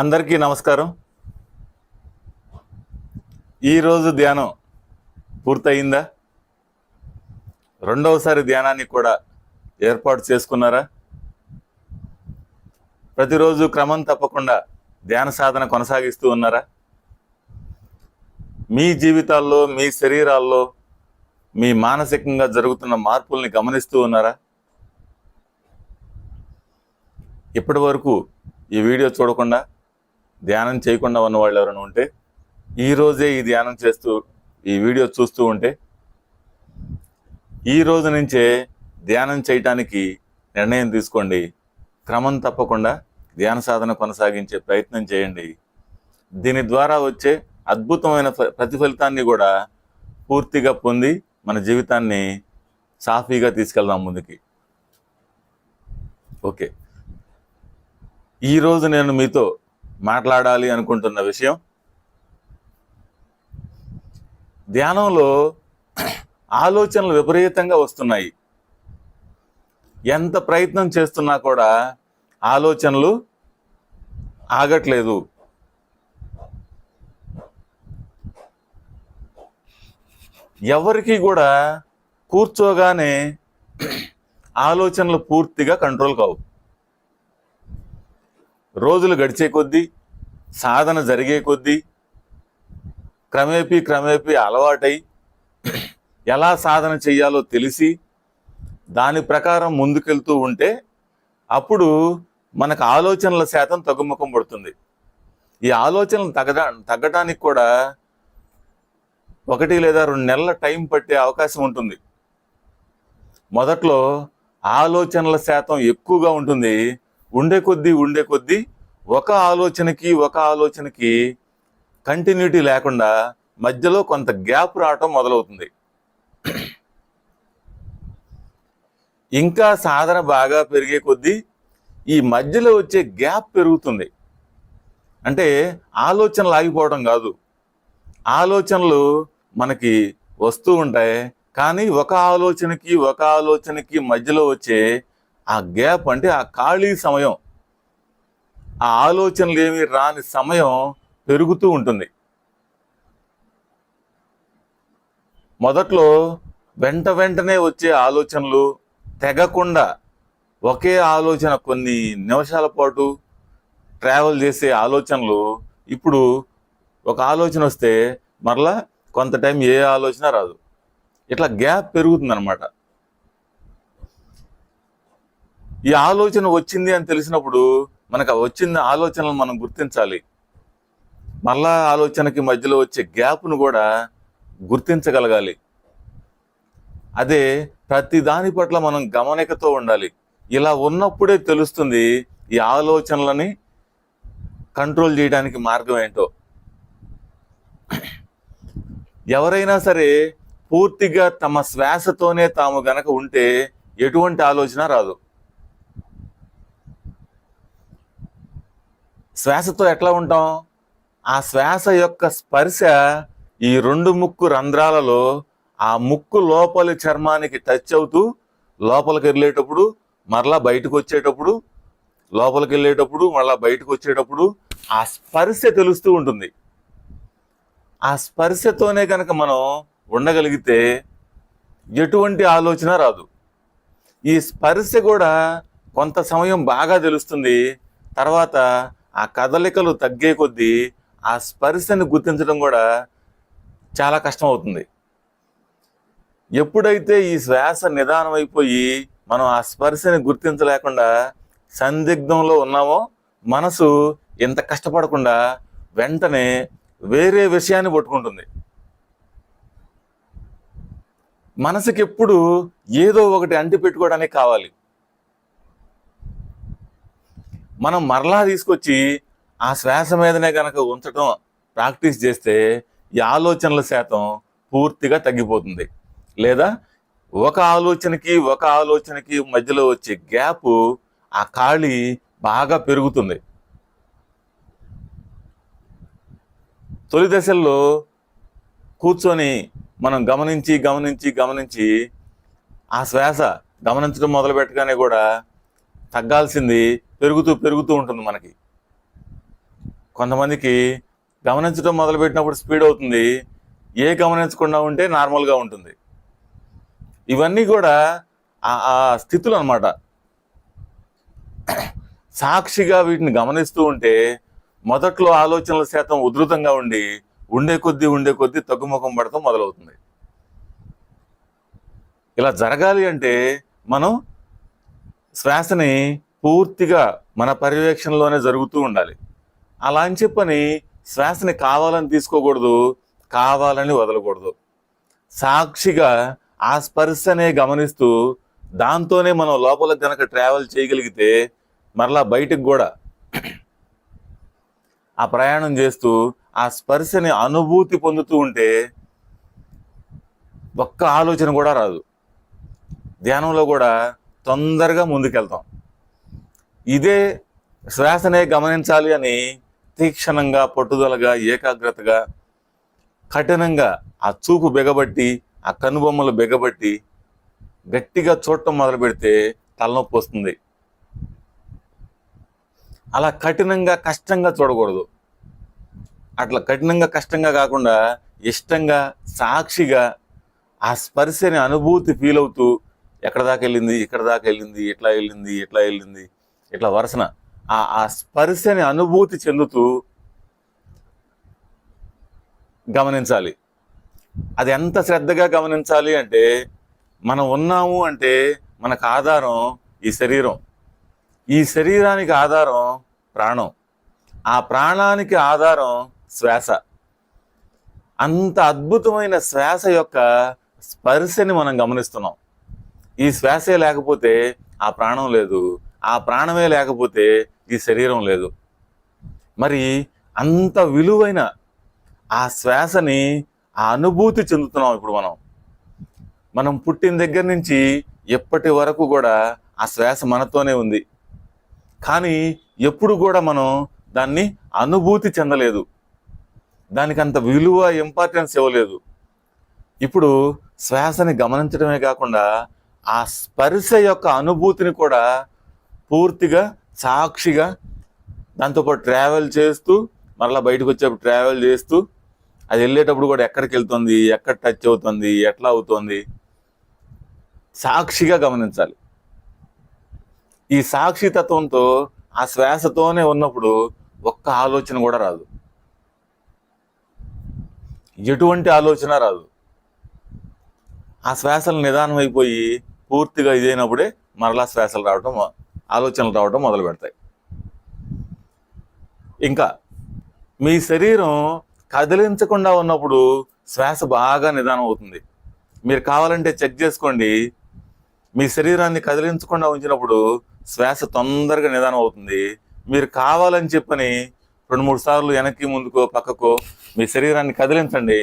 అందరికీ నమస్కారం. ఈరోజు ధ్యానం పూర్తయిందా? రెండవసారి ధ్యానాన్ని కూడా ఏర్పాటు చేసుకున్నారా? ప్రతిరోజు క్రమం తప్పకుండా ధ్యాన సాధన కొనసాగిస్తూ ఉన్నారా? మీ జీవితాల్లో మీ శరీరాల్లో మీ మానసికంగా జరుగుతున్న మార్పుల్ని గమనిస్తూ ఉన్నారా? ఇప్పటి వరకు ఈ వీడియో చూడకుండా ధ్యానం చేయకుండా ఉన్న వాళ్ళు ఎవరైనా ఉంటే ఈరోజే ఈ ధ్యానం చేస్తూ ఈ వీడియో చూస్తూ ఉంటే ఈ రోజు నుంచే ధ్యానం చేయటానికి నిర్ణయం తీసుకోండి. క్రమం తప్పకుండా ధ్యాన సాధన కొనసాగించే ప్రయత్నం చేయండి. దీని ద్వారా వచ్చే అద్భుతమైన ఫ- ప్రతిఫలితాన్ని కూడా పూర్తిగా పొంది మన జీవితాన్ని సాఫీగా తీసుకెళ్దాం ముందుకి. ఓకే. ఈరోజు నేను మీతో మాట్లాడాలి అనుకుంటున్న విషయం ధ్యానంలో ఆలోచనలు విపరీతంగా వస్తున్నాయి. ఎంత ప్రయత్నం చేస్తున్నా కూడా ఆలోచనలు ఆగట్లేదు. ఎవరికి కూడా కూర్చోగానే ఆలోచనలు పూర్తిగా కంట్రోల్ కావు. రోజులు గడిచే కొద్దీ సాధన జరిగే కొద్దీ క్రమేపీ క్రమేపీ అలవాటై ఎలా సాధన చేయాలో తెలిసి దాని ప్రకారం ముందుకెళ్తూ ఉంటే అప్పుడు మనకు ఆలోచనల శాతం తగ్గుముఖం పడుతుంది. ఈ ఆలోచనలు తగ్గడా తగ్గడానికి కూడా ఒకటి లేదా రెండు నెలల టైం పట్టే అవకాశం ఉంటుంది. మొదట్లో ఆలోచనల శాతం ఎక్కువగా ఉంటుంది. ఉండే కొద్దీ ఉండే కొద్దీ ఒక ఆలోచనకి ఒక ఆలోచనకి కంటిన్యూటీ లేకుండా మధ్యలో కొంత గ్యాప్ రావటం మొదలవుతుంది. ఇంకా సాధన బాగా పెరిగే కొద్దీ ఈ మధ్యలో వచ్చే గ్యాప్ పెరుగుతుంది. అంటే ఆలోచనలు ఆగిపోవడం కాదు. ఆలోచనలు మనకి వస్తూ ఉంటాయి. కానీ ఒక ఆలోచనకి ఒక ఆలోచనకి మధ్యలో వచ్చే ఆ గ్యాప్ అంటే ఆ ఖాళీ సమయం. ఆ ఆలోచనలు ఏమి రాని సమయం పెరుగుతూ ఉంటుంది. మొదట్లో వెంట వెంటనే వచ్చే ఆలోచనలు తెగకుండా ఒకే ఆలోచన కొన్ని నిమిషాల పాటు ట్రావెల్ చేసే ఆలోచనలు ఇప్పుడు ఒక ఆలోచన వస్తే మరలా కొంత టైం ఏ ఆలోచన రాదు. ఇట్లా గ్యాప్ పెరుగుతుందన్నమాట. ఈ ఆలోచన వచ్చింది అని తెలిసినప్పుడు మనకు వచ్చిన ఆలోచనలు మనం గుర్తించాలి. మళ్ళా ఆలోచనకి మధ్యలో వచ్చే గ్యాప్ను కూడా గుర్తించగలగాలి. అదే ప్రతి దాని పట్ల మనం గమనికతో ఉండాలి. ఇలా ఉన్నప్పుడే తెలుస్తుంది ఈ ఆలోచనలని కంట్రోల్ చేయడానికి మార్గం ఏంటో. ఎవరైనా సరే పూర్తిగా తమ శ్వాసతోనే తాము గనక ఉంటే ఎటువంటి ఆలోచన రాదు. శ్వాసతో ఎట్లా ఉంటాం? ఆ శ్వాస యొక్క స్పర్శ ఈ రెండు ముక్కు రంధ్రాలలో ఆ ముక్కు లోపలి చర్మానికి టచ్ అవుతూ లోపలికి వెళ్ళేటప్పుడు మరలా బయటకు వచ్చేటప్పుడు లోపలికి వెళ్ళేటప్పుడు మళ్ళా బయటకు వచ్చేటప్పుడు ఆ స్పర్శ తెలుస్తూ ఉంటుంది. ఆ స్పర్శతోనే కనుక మనం ఉండగలిగితే ఎటువంటి ఆలోచన రాదు. ఈ స్పర్శ కూడా కొంత సమయం బాగా తెలుస్తుంది. తర్వాత ఆ కదలికలు తగ్గే కొద్దీ ఆ స్పర్శని గుర్తించడం కూడా చాలా కష్టం అవుతుంది ఎప్పుడైతే ఈ శ్వాస నిదానం అయిపోయి మనం ఆ స్పర్శని గుర్తించలేకుండా సందిగ్ధంలో ఉన్నామో మనసు ఎంత కష్టపడకుండా వెంటనే వేరే విషయాన్ని పట్టుకుంటుంది. మనసుకి ఎప్పుడు ఏదో ఒకటి అంటి పెట్టుకోవడానికి కావాలి. మనం మరలా తీసుకొచ్చి ఆ శ్వాస మీదనే కనుక ఉంచడం ప్రాక్టీస్ చేస్తే ఈ ఆలోచనల శాతం పూర్తిగా తగ్గిపోతుంది. లేదా ఒక ఆలోచనకి ఒక ఆలోచనకి మధ్యలో వచ్చే గ్యాప్ ఆ ఖాళీ బాగా పెరుగుతుంది. తొలి దశల్లో కూర్చొని మనం గమనించి గమనించి గమనించి ఆ శ్వాస గమనించడం మొదలు పెట్టగానే కూడా తగ్గాల్సింది పెరుగుతూ పెరుగుతూ ఉంటుంది మనకి. కొంతమందికి గమనించడం మొదలుపెట్టినప్పుడు స్పీడ్ అవుతుంది. ఏ గమనించకుండా ఉంటే నార్మల్గా ఉంటుంది. ఇవన్నీ కూడా ఆ- ఆ స్థితులు అనమాట సాక్షిగా వీటిని గమనిస్తూ ఉంటే మొదట్లో ఆలోచనల శాతం ఉధృతంగా ఉండి ఉండే కొద్దీ ఉండే కొద్దీ తగ్గుముఖం పడటం మొదలవుతుంది. ఇలా జరగాలి అంటే మనం శ్వాసని పూర్తిగా మన పర్యవేక్షణలోనే జరుగుతూ ఉండాలి. అలా అని చెప్పని శ్వాసని కావాలని తీసుకోకూడదు కావాలని వదలకూడదు. సాక్షిగా ఆ స్పర్శనే గమనిస్తూ దాంతోనే మనం లోపల కనుక ట్రావెల్ చేయగలిగితే మరలా బయటకు కూడా ఆ ప్రయాణం చేస్తూ ఆ స్పర్శని అనుభూతి పొందుతూ ఉంటే ఒక్క ఆలోచన కూడా రాదు. ధ్యానంలో కూడా తొందరగా ముందుకెళ్తాం. ఇదే శ్వాసనే గమనించాలి అని తీక్షణంగా పట్టుదలగా ఏకాగ్రతగా కఠినంగా ఆ చూపు బిగబట్టి ఆ కనుబొమ్మలు బిగబట్టి గట్టిగా చూడటం మొదలు పెడితే తలనొప్పి వస్తుంది. అలా కఠినంగా కష్టంగా చూడకూడదు. అట్లా కఠినంగా కష్టంగా కాకుండా ఇష్టంగా సాక్షిగా ఆ స్పర్శని అనుభూతి ఫీల్ అవుతూ ఎక్కడ దాకా వెళ్ళింది ఇక్కడ దాకా వెళ్ళింది ఇట్లా వెళ్ళింది ఇట్లా వెళ్ళింది ఇట్లా వరుసన. ఆ స్పర్శని అనుభూతి చెందుతూ గమనించాలి. అది ఎంత శ్రద్ధగా గమనించాలి అంటే మనం ఉన్నాము అంటే మనకు ఆధారం ఈ శరీరం. ఈ శరీరానికి ఆధారం ప్రాణం. ఆ ప్రాణానికి ఆధారం శ్వాస. అంత అద్భుతమైన శ్వాస యొక్క స్పర్శని మనం గమనిస్తున్నాం. ఈ శ్వాసే లేకపోతే ఆ ప్రాణం లేదు. ఆ ప్రాణమే లేకపోతే ఈ శరీరం లేదు. మరి అంత విలువైన ఆ శ్వాసని ఆ అనుభూతి చెందుతున్నాం ఇప్పుడు మనం. మనం పుట్టిన దగ్గర నుంచి ఎప్పటి వరకు కూడా ఆ శ్వాస మనతోనే ఉంది. కానీ ఎప్పుడు కూడా మనం దాన్ని అనుభూతి చెందలేదు. దానికి అంత విలువ ఇంపార్టెన్స్ ఇవ్వలేదు. ఇప్పుడు శ్వాసని గమనించడమే కాకుండా ఆ స్పర్శ యొక్క అనుభూతిని కూడా పూర్తిగా సాక్షిగా దాంతోపాటు ట్రావెల్ చేస్తూ మరలా బయటకు వచ్చేప్పుడు ట్రావెల్ చేస్తూ అది వెళ్ళేటప్పుడు కూడా ఎక్కడికి వెళ్తుంది ఎక్కడ టచ్ అవుతుంది ఎట్లా అవుతుంది సాక్షిగా గమనించాలి. ఈ సాక్షితత్వంతో ఆ శ్వాసతోనే ఉన్నప్పుడు ఒక్క ఆలోచన కూడా రాదు. ఎటువంటి ఆలోచన రాదు. ఆ శ్వాసలు నిదానం అయిపోయి పూర్తిగా ఇదైనప్పుడే మరలా శ్వాసలు రావడం ఆలోచనలు రావడం మొదలు పెడతాయి. ఇంకా మీ శరీరం కదిలించకుండా ఉన్నప్పుడు శ్వాస బాగా నిదానం అవుతుంది. మీరు కావాలంటే చెక్ చేసుకోండి. మీ శరీరాన్ని కదిలించకుండా ఉంచినప్పుడు శ్వాస తొందరగా నిదానం అవుతుంది. మీరు కావాలని చెప్పని రెండు మూడు సార్లు వెనక్కి ముందుకో పక్కకో మీ శరీరాన్ని కదిలించండి.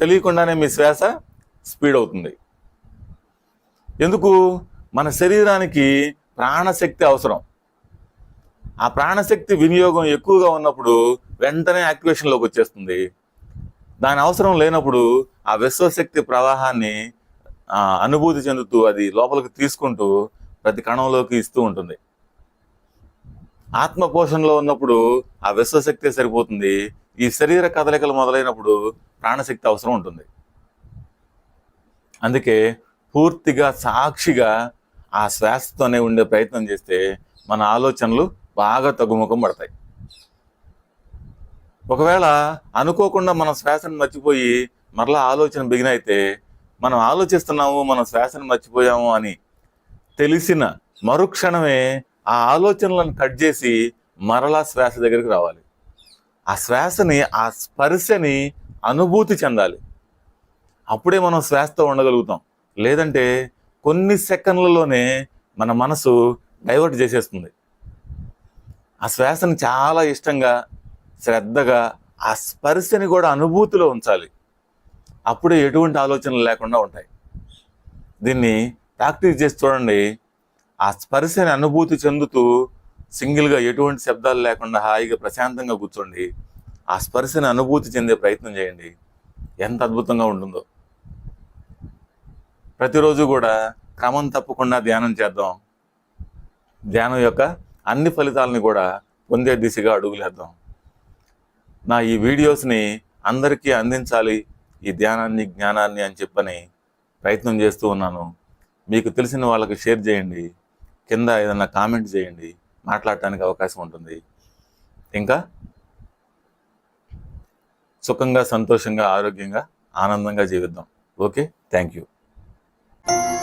తెలియకుండానే మీ శ్వాస స్పీడ్ అవుతుంది. ఎందుకు? మన శరీరానికి ప్రాణశక్తి అవసరం. ఆ ప్రాణశక్తి వినియోగం ఎక్కువగా ఉన్నప్పుడు వెంటనే యాక్టివేషన్లోకి వచ్చేస్తుంది. దాని అవసరం లేనప్పుడు ఆ విశ్వశక్తి ప్రవాహాన్ని అనుభూతి చెందుతూ అది లోపలికి తీసుకుంటూ ప్రతి కణంలోకి ఇస్తూ ఉంటుంది. ఆత్మ పోషణలో ఉన్నప్పుడు ఆ విశ్వశక్తి సరిపోతుంది. ఈ శరీర కదలికలు మొదలైనప్పుడు ప్రాణశక్తి అవసరం ఉంటుంది. అందుకే పూర్తిగా సాక్షిగా ఆ శ్వాసతోనే ఉండే ప్రయత్నం చేస్తే మన ఆలోచనలు బాగా తగ్గుముఖం పడతాయి. ఒకవేళ అనుకోకుండా మన శ్వాసను మర్చిపోయి మరలా ఆలోచన బిగిన్ అయితే మనం ఆలోచిస్తున్నాము మనం శ్వాసను మర్చిపోయాము అని తెలిసిన మరుక్షణమే ఆ ఆలోచనలను కట్ చేసి మరలా శ్వాస దగ్గరికి రావాలి. ఆ శ్వాసని ఆ స్పర్శని అనుభూతి చెందాలి. అప్పుడే మనం శ్వాసతో ఉండగలుగుతాం. లేదంటే కొన్ని సెకండ్లలోనే మన మనసు డైవర్ట్ చేసేస్తుంది. ఆ శ్వాసను చాలా ఇష్టంగా శ్రద్ధగా ఆ స్పర్శని కూడా అనుభూతిలో ఉంచాలి. అప్పుడే ఎటువంటి ఆలోచనలు లేకుండా ఉంటాయి. దీన్ని ప్రాక్టీస్ చేసి చూడండి. ఆ స్పర్శని అనుభూతి చెందుతూ సింగిల్గా ఎటువంటి శబ్దాలు లేకుండా హాయిగా ప్రశాంతంగా కూర్చోండి. ఆ స్పర్శని అనుభూతి చెందే ప్రయత్నం చేయండి. ఎంత అద్భుతంగా ఉంటుందో. ప్రతిరోజు కూడా క్రమం తప్పకుండా ధ్యానం చేద్దాం. ధ్యానం యొక్క అన్ని ఫలితాలని కూడా పొందే దిశగా అడుగులేద్దాం. నా ఈ వీడియోస్ని అందరికీ అందించాలి ఈ ధ్యానాన్ని జ్ఞానాన్ని అని చెప్పని ప్రయత్నం చేస్తూ ఉన్నాను. మీకు తెలిసిన వాళ్ళకి షేర్ చేయండి కింద ఏదైనా కామెంట్ చేయండి మాట్లాడటానికి అవకాశం ఉంటుంది. ఇంకా సుఖంగా సంతోషంగా ఆరోగ్యంగా ఆనందంగా జీవిద్దాం. Okay thank you. you